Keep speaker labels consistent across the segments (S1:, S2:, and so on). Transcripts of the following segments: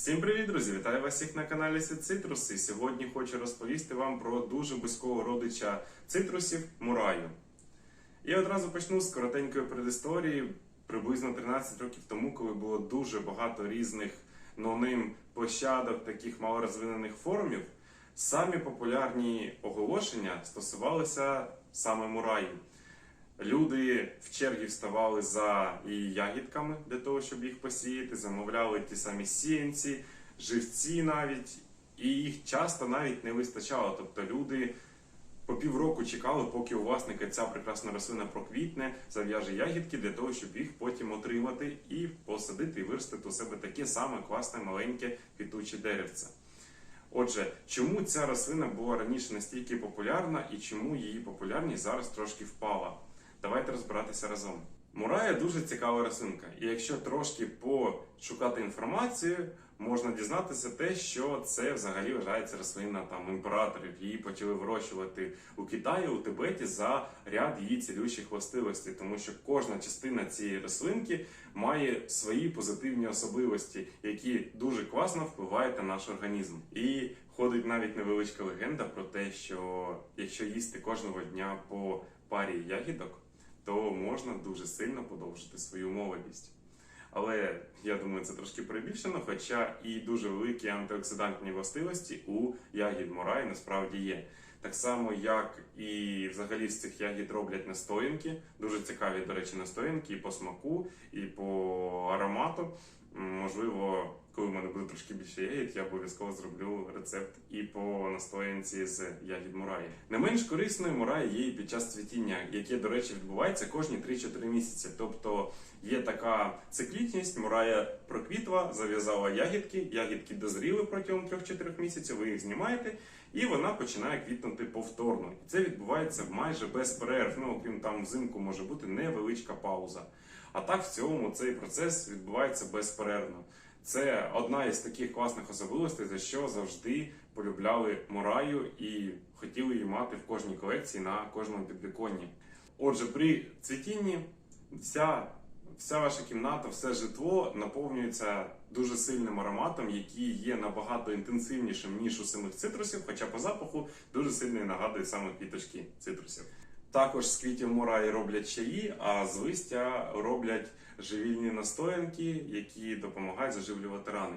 S1: Всім привіт, друзі! Вітаю вас всіх на каналі Світ Цитрус. І сьогодні хочу розповісти вам про дуже близького родича цитрусів Мураю. І одразу почну з коротенької предісторії. Приблизно 13 років тому, коли було дуже багато різних ноунейм площадок, таких малорозвинених форумів, самі популярні оголошення стосувалися саме Мураю. Люди в черги вставали за її ягідками для того, щоб їх посіяти, замовляли ті самі сіянці, живці навіть, і їх часто навіть не вистачало. Тобто люди по півроку чекали, поки у власника ця прекрасна рослина проквітне, зав'яже ягідки для того, щоб їх потім отримати і посадити і виростити у себе таке саме класне маленьке квітуче деревце. Отже, чому ця рослина була раніше настільки популярна і чому її популярність зараз трошки впала? Давайте розбиратися разом. Мурая дуже цікава рослинка, і якщо трошки пошукати інформацію, можна дізнатися те, що це взагалі вважається рослина там імператорів. Її почали вирощувати у Китаї, у Тибеті за ряд її цілющих властивостей, тому що кожна частина цієї рослинки має свої позитивні особливості, які дуже класно впливають на наш організм. І ходить навіть невеличка легенда про те, що якщо їсти кожного дня по парі ягідок, то можна дуже сильно подовжити свою молодість. Але я думаю, це трошки перебільшено, хоча і дуже великі антиоксидантні властивості у ягід Мораї насправді є. Так само, як і взагалі з цих ягід роблять настоянки, дуже цікаві, до речі, настоянки і по смаку, і по аромату. Можливо, коли в мене буде трошки більше ягід, я обов'язково зроблю рецепт і по настоянці з ягід мураї. Не менш корисною мураї є і під час цвітіння, яке, до речі, відбувається кожні 3-4 місяці. Тобто є така циклічність, мурая проквітла, зав'язала ягідки, ягідки дозріли протягом 3-4 місяців, ви їх знімаєте, і вона починає квітнути повторно. І це відбувається майже без перерв. Ну, окрім там взимку може бути невеличка пауза. А так в цілому цей процес відбувається безперервно. Це одна із таких класних особливостей, за що завжди полюбляли Мораю і хотіли її мати в кожній колекції на кожному підвіконні. Отже, при цвітінні вся, вся ваша кімната, все житло наповнюється дуже сильним ароматом, який є набагато інтенсивнішим, ніж у самих цитрусів, хоча по запаху дуже сильно нагадує саме квіточки цитрусів. Також з квітів мураї роблять чаї, а з листя роблять живільні настоянки, які допомагають заживлювати рани.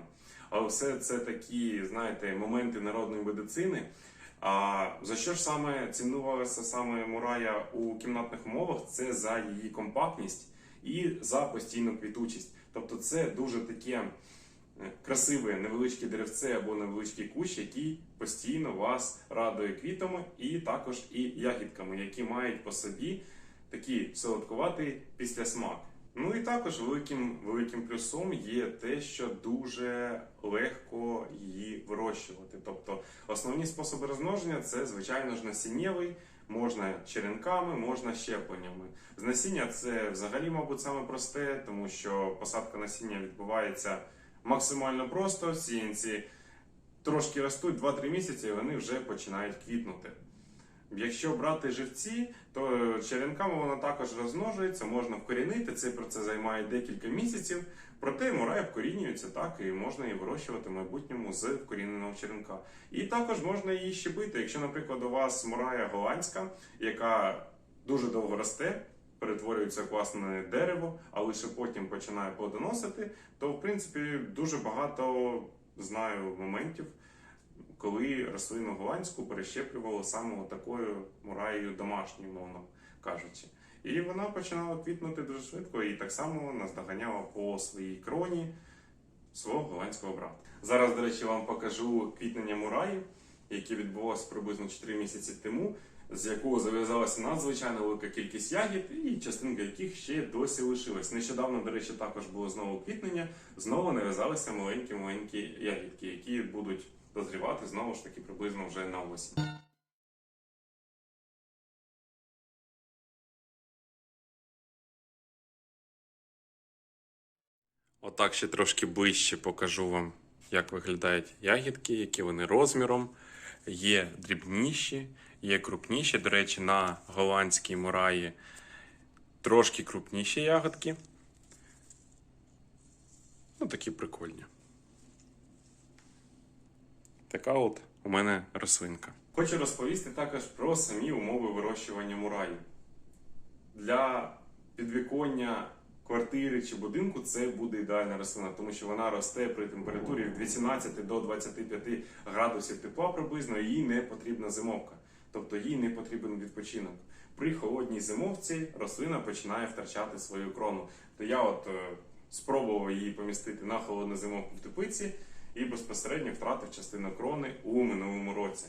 S1: Але все це такі, знаєте, моменти народної медицини. А за що ж саме цінувалася саме мурая у кімнатних умовах? Це за її компактність і за постійну квітучість. Тобто, це дуже таке красиве невеличке деревце або невеличкий кущ, який постійно вас радує квітами і також і ягідками, які мають по собі такий солодкуватий післясмак. Ну і також великим великим плюсом є те, що дуже легко її вирощувати. Тобто основні способи розмноження це, звичайно ж, насіннєвий, можна черенками, можна щепленнями. З насіння це взагалі, мабуть, саме просте, тому що посадка насіння відбувається максимально просто. Сіянці трошки ростуть 2-3 місяці, і вони вже починають квітнути. Якщо брати живці, то черенками вона також розмножується, можна вкорінити. Цей процес займає декілька місяців. Проте мурая вкорінюється так, і можна її вирощувати в майбутньому з вкоріненого черенка. І також можна її щепити. Якщо, наприклад, у вас мурая голландська, яка дуже довго росте, перетворюється в класне дерево, а лише потім починає плодоносити, то в принципі дуже багато знаю моментів коли рослину голландську перещеплювали саме такою мураєю домашньою, мовно кажучи. І вона починала квітнути дуже швидко і так само наздоганяла по своїй кроні свого голландського брата. Зараз, до речі, вам покажу квітнення мураї, яке відбулося приблизно 4 місяці тому, з якого зав'язалася надзвичайно велика кількість ягід, і частинка яких ще досі лишилась. Нещодавно, до речі, також було знову квітнення, знову нав'язалися маленькі-маленькі ягідки, які будуть дозрівати знову ж таки приблизно вже на осінь. Отак ще трошки ближче покажу вам, як виглядають ягідки, які вони розміром. Є дрібніші, є крупніші. До речі, на голландській мураї трошки крупніші ягодки. Ну, такі прикольні. Така от у мене рослинка. Хочу розповісти також про самі умови вирощування мураю. Для підвіконня квартири чи будинку це буде ідеальна рослина, тому що вона росте при температурі від 18 до 25 градусів тепла приблизно, і їй не потрібна зимовка, тобто їй не потрібен відпочинок. При холодній зимовці рослина починає втрачати свою крону. То я от е, спробував її помістити на холодну зимовку в теплиці і безпосередньо втратив частину крони у минулому році.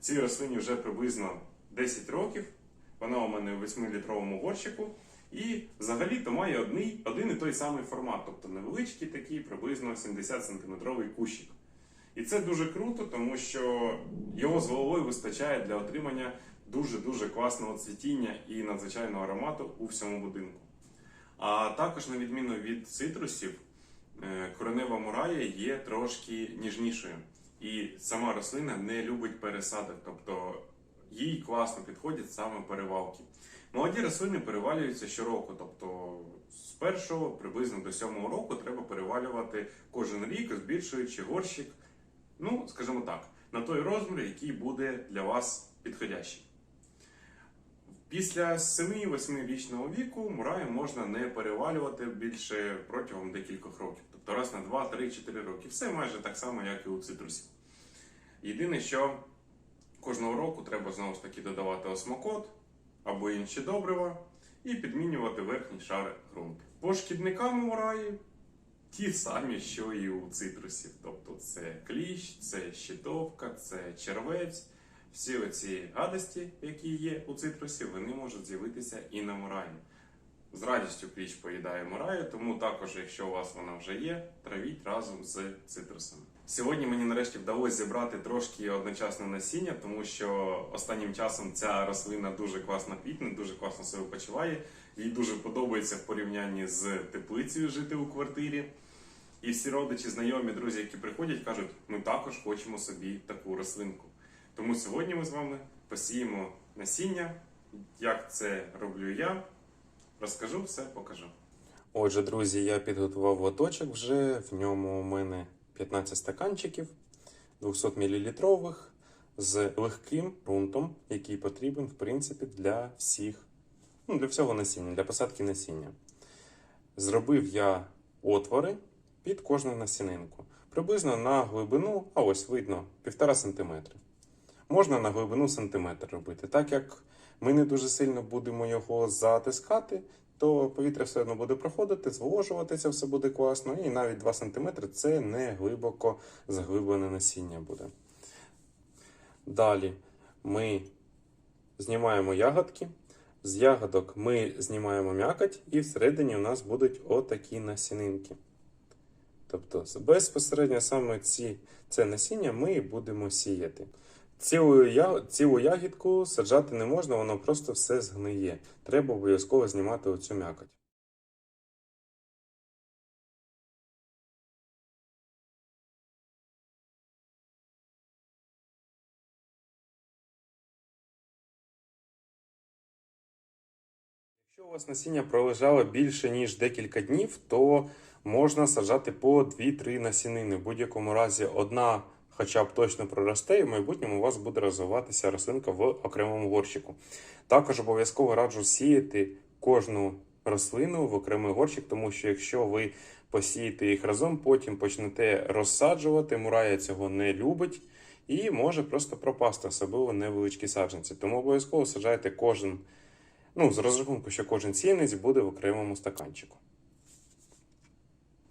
S1: Цій рослині вже приблизно 10 років. Вона у мене в 8-літровому горщику. І взагалі-то має одний, один і той самий формат, тобто невеличкий такий, приблизно 70 сантиметровий кущик. І це дуже круто, тому що його з головою вистачає для отримання дуже-дуже класного цвітіння і надзвичайного аромату у всьому будинку. А також, на відміну від цитрусів, е, коренева мурая є трошки ніжнішою. І сама рослина не любить пересадок, тобто їй класно підходять саме перевалки. Молоді рослини перевалюються щороку, тобто з першого приблизно до сьомого року треба перевалювати кожен рік, збільшуючи горщик, ну, скажімо так, на той розмір, який буде для вас підходящий. Після 7-8 річного віку мураю можна не перевалювати більше протягом декількох років, тобто раз на 2, 3, 4 роки. Все майже так само, як і у цитрусів. Єдине, що кожного року треба знову ж таки додавати осмокот або інші добрива і підмінювати верхній шар ґрунту. По шкідникам мураї ті самі, що і у цитрусів. Тобто це кліщ, це щитовка, це червець. Всі оці гадості, які є у цитрусі, вони можуть з'явитися і на мураї. З радістю кліщ поїдає мураю, тому також, якщо у вас вона вже є, травіть разом з цитрусами. Сьогодні мені нарешті вдалося зібрати трошки одночасно насіння, тому що останнім часом ця рослина дуже класно квітне, дуже класно себе почуває. Їй дуже подобається в порівнянні з теплицею жити у квартирі. І всі родичі, знайомі, друзі, які приходять, кажуть, ми також хочемо собі таку рослинку. Тому сьогодні ми з вами посіємо насіння. Як це роблю я, розкажу все, покажу. Отже, друзі, я підготував лоточок вже. В ньому у мене 15 стаканчиків 200 мл з легким ґрунтом, який потрібен, в принципі, для всіх, ну, для всього насіння, для посадки насіння. Зробив я отвори під кожну насінинку. Приблизно на глибину, а ось видно, 1,5 см. Можна на глибину сантиметр робити. Так як ми не дуже сильно будемо його затискати, то повітря все одно буде проходити, зволожуватися все буде класно, і навіть 2 см це не глибоко заглиблене насіння буде. Далі ми знімаємо ягодки. З ягодок ми знімаємо м'якоть, і всередині у нас будуть отакі насінинки. Тобто, безпосередньо саме ці, це насіння ми будемо сіяти. Цілу, я, цілу ягідку саджати не можна, воно просто все згниє. Треба обов'язково знімати оцю м'якоть. Якщо у вас насіння пролежало більше ніж декілька днів, то можна саджати по 2-3 насінини. В будь-якому разі одна хоча б точно проросте, і в майбутньому у вас буде розвиватися рослинка в окремому горщику. Також обов'язково раджу сіяти кожну рослину в окремий горщик, тому що якщо ви посієте їх разом, потім почнете розсаджувати, мурая цього не любить. І може просто пропасти, особливо невеличкі саджанці. Тому обов'язково саджайте кожен, ну, з розрахунку, що кожен сіянець буде в окремому стаканчику.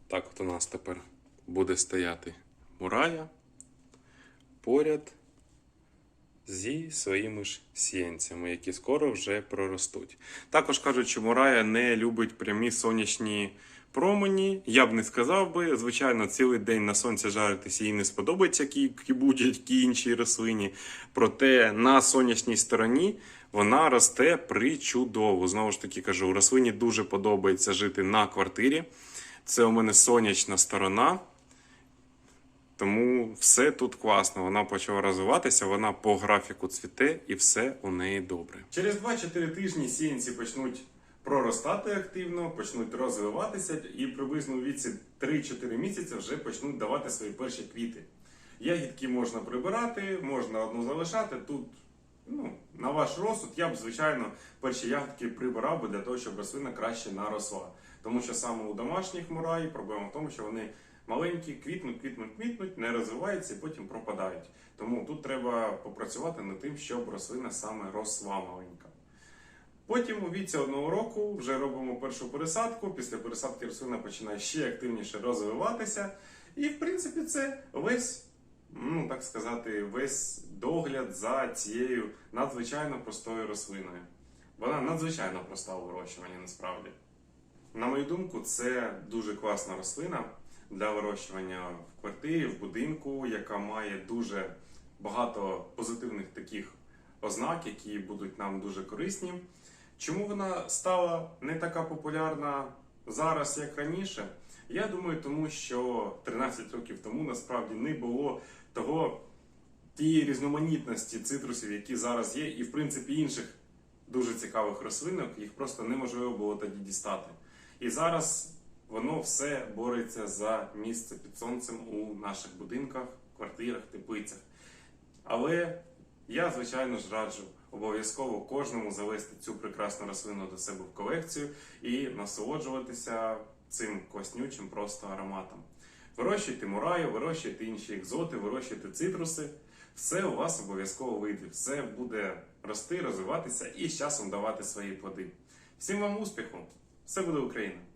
S1: Так от у нас тепер буде стояти мурая поряд зі своїми ж сіянцями, які скоро вже проростуть. Також кажуть, що мурая не любить прямі сонячні промені. Я б не сказав би. Звичайно, цілий день на сонці жаритися їй не сподобається, як і будь-якій іншій рослині. Проте на сонячній стороні вона росте причудово. Знову ж таки кажу, рослині дуже подобається жити на квартирі. Це у мене сонячна сторона. Тому все тут класно. Вона почала розвиватися, вона по графіку цвіте і все у неї добре. Через 2-4 тижні сіянці почнуть проростати активно, почнуть розвиватися і приблизно у віці 3-4 місяці вже почнуть давати свої перші квіти. Ягідки можна прибирати, можна одну залишати. Тут, ну, на ваш розсуд, я б, звичайно, перші ягідки прибирав би для того, щоб рослина краще наросла. Тому що саме у домашніх мураї проблема в тому, що вони маленькі, квітнуть, квітнуть, квітнуть, не розвиваються і потім пропадають. Тому тут треба попрацювати над тим, щоб рослина саме росла маленька. Потім у віці одного року вже робимо першу пересадку. Після пересадки рослина починає ще активніше розвиватися. І, в принципі, це весь, ну так сказати, весь догляд за цією надзвичайно простою рослиною. Вона надзвичайно проста у вирощуванні насправді. На мою думку, це дуже класна рослина для вирощування в квартирі, в будинку, яка має дуже багато позитивних таких ознак, які будуть нам дуже корисні. Чому вона стала не така популярна зараз, як раніше? Я думаю, тому що 13 років тому насправді не було того тієї різноманітності цитрусів, які зараз є, і в принципі інших дуже цікавих рослинок, їх просто неможливо було тоді дістати. І зараз воно все бореться за місце під сонцем у наших будинках, квартирах, теплицях. Але я, звичайно ж, раджу обов'язково кожному завести цю прекрасну рослину до себе в колекцію і насолоджуватися цим класнючим просто ароматом. Вирощуйте мураю, вирощуйте інші екзоти, вирощуйте цитруси. Все у вас обов'язково вийде, все буде рости, розвиватися і з часом давати свої плоди. Всім вам успіху! Все буде Україна!